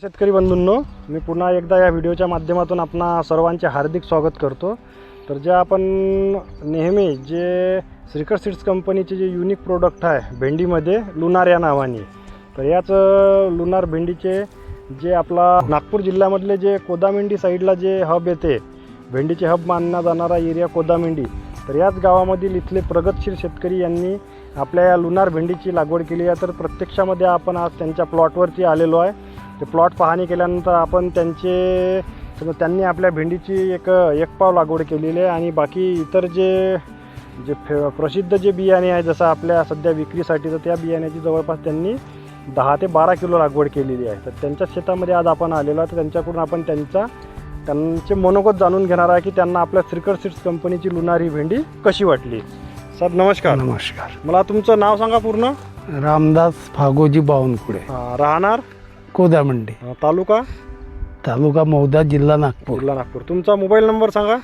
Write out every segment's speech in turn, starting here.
शेतकरी बंधूंनो मी पुन्हा एकदा या व्हिडिओच्या माध्यमातून आपणा सर्वांचे हार्दिक स्वागत करतो. तर जे आपण नेहमी जे श्रीकर सीड्स कंपनीचे जे युनिक प्रोडक्ट आहे भेंडीमध्ये लुनार या नावाने. तर याच लुनार भेंडीचे जे आपला नागपूर जिल्ह्यामधले जे कोदामेंडी साईडला जे हब येते भेंडीचे हब मानला जाणारा एरिया कोदामेंडी. तर याच गावामधील इथले प्रगतशील शेतकरी यांनी आपल्या या लुनार भेंडीची लागवड केली आहे. तर प्रत्यक्षामध्ये आपण आज त्यांच्या प्लॉटवरती आलेलो आहे. ते प्लॉट पाहणी केल्यानंतर आपण त्यांचे समजा त्यांनी आपल्या भेंडीची एक एक पाव लागवड केलेली आहे आणि बाकी इतर जे जे फे प्रसिद्ध जे बियाणे आहे जसं आपल्या सध्या विक्रीसाठी तर त्या बियाण्याची जवळपास त्यांनी दहा ते बारा किलो लागवड केलेली आहे. तर त्यांच्या शेतामध्ये आज आपण आलेलो आहे तर त्यांच्याकडून आपण त्यांचा त्यांचे मनोगत जाणून घेणार आहे की त्यांना आपल्या श्रीकर सीड्स कंपनीची लुणारी भेंडी कशी वाटली. सर नमस्कार. नमस्कार. मला तुमचं नाव सांगा पूर्ण. रामदास फागोजी बावनकुळे. राहणार? कोदामंडी. अं, तालुका? तालुका मौदा जिल्हा नागपूर. जिल्हा नागपूर. तुमचा मोबाईल नंबर सांगा.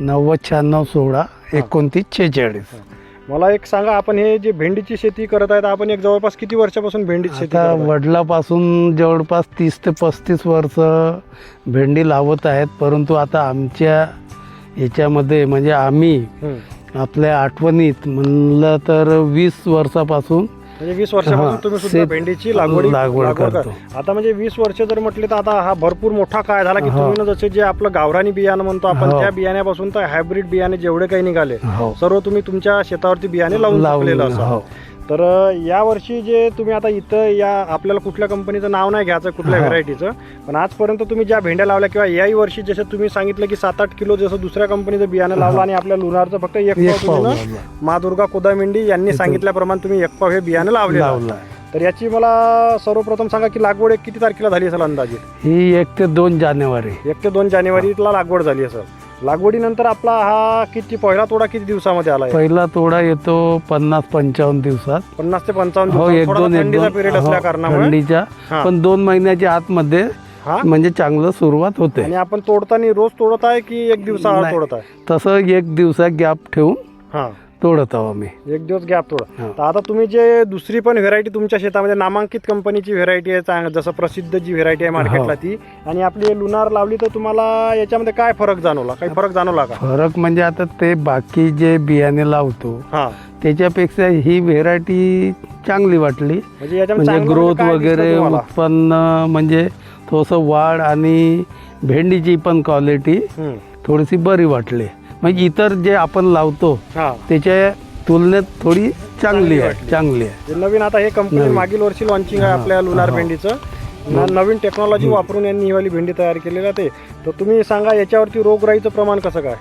नव्वद शहाण्णव सोळा एकोणतीस छेचाळीस मला एक सांगा आपण हे जे भेंडीची शेती करत आहेत आपण एक जवळपास किती वर्षापासून भेंडीची शेती आता करत आहे? वडिलापासून जवळपास तीस ते पस्तीस वर्ष भेंडी लावत आहेत परंतु आता आमच्या याच्यामध्ये म्हणजे आम्ही हं. आपल्या आठवणीत म्हणलं तर वीस वर्षापासून म्हणजे वीस वर्षापासून तुम्ही सुद्धा शेत- भेंडीची लागवड लागवड कर- करतो. आता म्हणजे वीस वर्ष जर म्हटले तर आता हा भरपूर मोठा काय झाला की. तुम्ही ना जसे जे आपलं गावरानी बियाणं म्हणतो आपण हो. त्या बियाण्यापासून तर हायब्रिड बियाणे जेवढे काही निघाले हो सर्व तुम्ही तुमच्या शेतावरती बियाणे लावून असं हो तर अ, या वर्षी जे तुम्ही आता इथं या आपल्याला कुठल्या कंपनीचं नाव नाही घ्यायचं कुठल्या. व्हेरायटीचं पण आजपर्यंत तुम्ही ज्या भेंड्या लावल्या किंवा याही वर्षी जसं तुम्ही सांगितलं की सात आठ किलो जसं दुसऱ्या कंपनीचं बियाणं लावलं. आणि आपल्या लुणारचं फक्त एक पाव. महादुर्गा कोदामेंडी यांनी. सांगितल्याप्रमाणे तुम्ही एक पाव हे बियाणं लावले लावला तर याची मला सर्वप्रथम सांगा की लागवड एक किती तारखेला झाली असेल अंदाजे ही एक ते दोन जानेवारी एक ते दोन जानेवारीला लागवड झाली असेल लागवडीनंतर आपला हा किती पहिला तोडा किती दिवसामध्ये आला पहिला तोडा येतो पन्नास पंचावन्न दिवसात. पन्नास ते पंचावन्न हो. एक दोन एक दोन. पिरियड हो, असल्या कारणामुळे. थंडीच्या. हा. पण दोन महिन्याच्या आतमध्ये हा? म्हणजे चांगलं सुरुवात होते. आणि आपण तोडताना रोज तोडत आहे की एक दिवसाआड नाही. तोडत आहे तसं एक दिवसा गॅप ठेवून हा. तोडत आहो आम्ही एक दिवस गॅप तोडा. तर आता तुम्ही जे दुसरी पण व्हेरायटी तुमच्या शेतामध्ये नामांकित कंपनीची व्हेरायटी आहे चांग- जसं प्रसिद्ध जी व्हेरायटी आहे मार्केटला. ती आणि आपली लुनार लावली तर तुम्हाला याच्यामध्ये काय फरक जाणवला काही फरक जाणवला का फरक म्हणजे आता ते बाकी जे बियाणे लावतो हा त्याच्यापेक्षा ही व्हेरायटी चांगली वाटली म्हणजे म्हणजे चांगलं ग्रोथ दिसलं वगैरे? उत्पन्न म्हणजे थोडंसं वाढ आणि भेंडीची पण क्वालिटी. थोडीशी बरी वाटली म्हणजे इतर जे आपण लावतो हा त्याच्या तुलनेत थोडी चांगली आहे. चांगली आहे जे नवीन आता हे कंपनी. मागील वर्षी लॉन्चिंग आहे. आपल्या लुनार. भेंडीचं न- नवीन टेक्नॉलॉजी वापरून यांनी ही वाली भेंडी तयार केलेली आहे ते तर तुम्ही सांगा याच्यावरती रोगराईचं प्रमाण कसं काय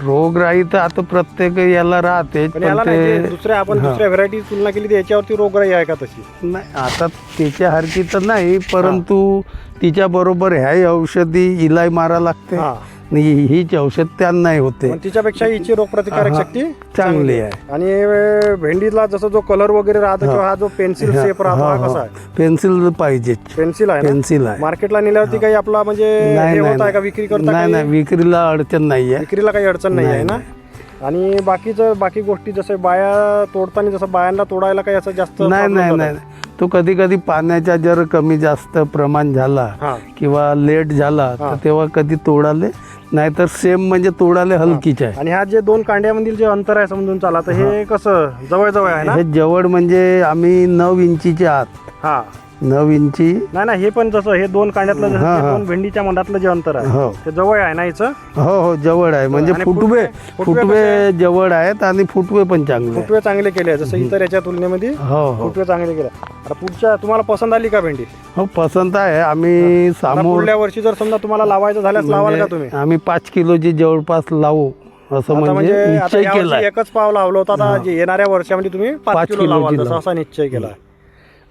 रोगराई तर आता प्रत्येक याला राहते पण पण जे दुसऱ्या आपण. दुसऱ्या व्हेरायटी तुलना केली तर याच्यावरती रोगराई आहे का तशी नाही आता त्याच्या हरकी तर नाही परंतु तिच्या बरोबर ह्याही औषधी इलाई मारा लागते हा आणि हीच औषध त्यांनाही होते. पण तिच्यापेक्षा हिची रोगप्रतिकारक हा. शक्ती चांगली आहे. आणि अं, भेंडीला जसं जो कलर वगैरे राहतो हा. किंवा हा जो पेन्सिल शेप राहतो हा कसा आहे? पेन्सिल पाहिजे पेन्सिल आहे ना? पेन्सिल आहे. मार्केटला नेल्यावरती काही आपला म्हणजे नाही, हे नाही, होत आहे का? नाही. विक्री करता नाही काही? नाही विक्रीला अडचण नाही आहे विक्रीला काही अडचण नाही आहे नाही, ना आणि बाकीचं बाकी गोष्टी जसं बाया तोडताना जसं बायांना तोडायला काही असं जास्त नाही problem नाही नाही. तो कधी कधी पाण्याचा जर कमी जास्त प्रमाण झाला हा. किंवा लेट झाला. तर तेव्हा कधी तोडाले? नाहीतर सेम म्हणजे तोडाले हलकीच आहे. आणि हा जे दोन कांड्यामधील जे अंतर आहे समजून चाला तर हे कसं जवळ जवळ आहे ना? हे जवळ म्हणजे आम्ही नऊ इंचीच्या आत. हा. नऊ इंची. नाही ना हे पण जसं हे दोन कांड्यातलं जसं हा, ते हा. दोन भेंडीच्या मधातलं जे अंतर आहे हो. ते जवळ आहे ना हिचं हो हो जवळ आहे. म्हणजे आणि फुटवे फुटवे- फुटवे फुटवे जवळ आहेत आणि फुटवे पण चांगले आहेत. फुटवे चांगले केले आहे जसं इतर याच्या तुलनेमध्ये हो हो. फुटवे चांगले केले आहे. आता पुढच्या तुम्हाला पसंत आली का भेंडी? हो पसंत आहे. आम्ही आता सामोर पुढल्या वर्षी जर समजा तुम्हाला लावायचं झाल्यास लावाल का तुम्ही? म्हणजे आम्ही पाच किलोची जवळपास लावू. असं आता म्हणजे म्हणजे आता निश्चय यावर्षी केलाय. एकच पाव लावलं होतं. आता जे येणाऱ्या वर्षामध्ये तुम्ही पाच पाच किलो लावाल किलोची जसा लावा. असा निश्चय केला आहे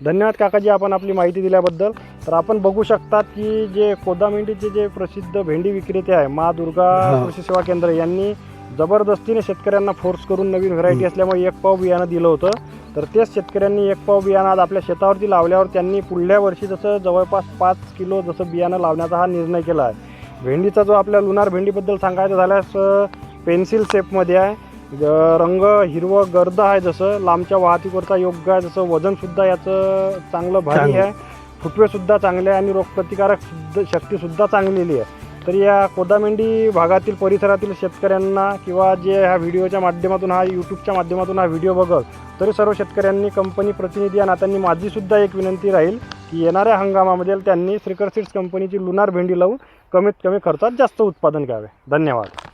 धन्यवाद काकाजी आपण आपली माहिती दिल्याबद्दल. तर आपण बघू शकतात की जे कोदामेंडीचे जे प्रसिद्ध भेंडी विक्रेते आहे मा दुर्गा. कृषी सेवा केंद्र यांनी जबरदस्तीने शेतकऱ्यांना फोर्स करून नवीन व्हरायटी असल्यामुळे एक पाव बियाणं दिलं होतं. तर तेच शेतकऱ्यांनी एक पाव बियाणं आज आपल्या शेतावरती लावल्यावर त्यांनी पुढल्या वर्षी जसं जवळपास पाच किलो जसं बियाणं लावण्याचा हा निर्णय केला आहे. भेंडीचा जो आपल्या लुनार भेंडीबद्दल सांगायचं झाल्यास पेन्सिल शेपमध्ये आहे. रंग हिरवं गर्द आहे जसं. लांबच्या वाहतुकीकरता योग्य आहे जसं. वजनसुद्धा याचं चांगलं भारी. आहे. फुटवेसुद्धा चांगले आहे आणि रोगप्रतिकारक सुद्धा शक्तीसुद्धा चांगलेली आहे. तर या कोदामेंडी भागातील परिसरातील शेतकऱ्यांना किंवा जे ह्या व्हिडिओच्या माध्यमातून हा यूट्यूबच्या माध्यमातून हा व्हिडिओ बघत तरी सर्व शेतकऱ्यांनी कंपनी प्रतिनिधी या नात्यांनी माझीसुद्धा एक विनंती राहील की येणाऱ्या हंगामामध्ये त्यांनी श्रीकर सीड्स कंपनीची लुनार भेंडी लावून कमीत कमी खर्चात जास्त उत्पादन घ्यावे. धन्यवाद.